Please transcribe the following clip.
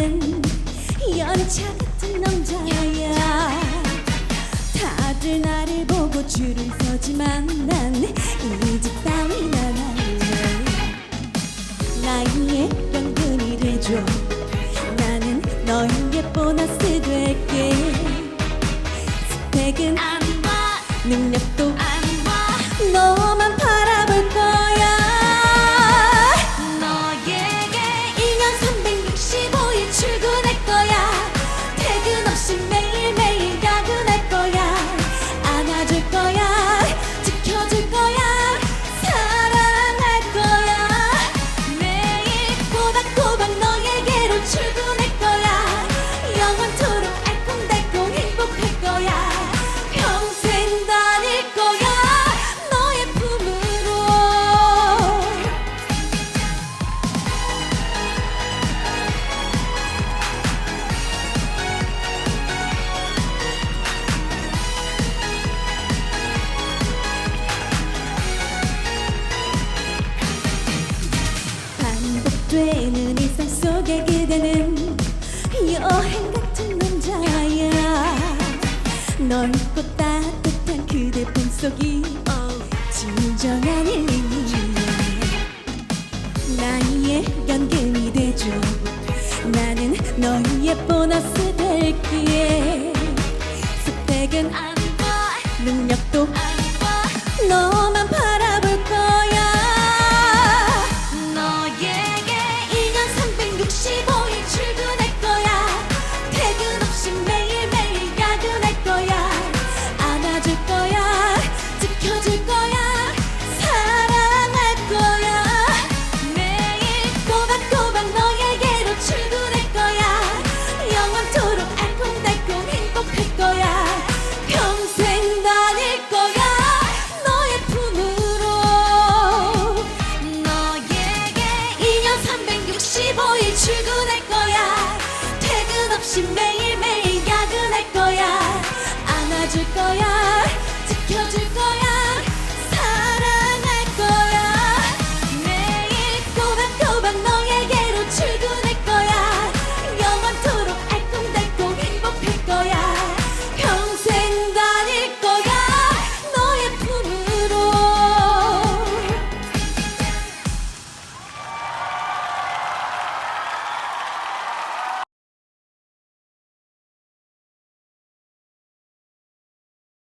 나는 연차 같은 남자야. 다들 나를 보고 줄을 서지만 난 이집 따위는 안해 나의 연근이 되줘. 나는 너에게 보너스 될게. 스펙은 안봐 능력도 넓고 따뜻한 그대 품속이 진정한 힐링이 나의 연금이 되죠. 나는 너희의 보너스 될기에 스펙은 안 보여 능력도 아무것 te.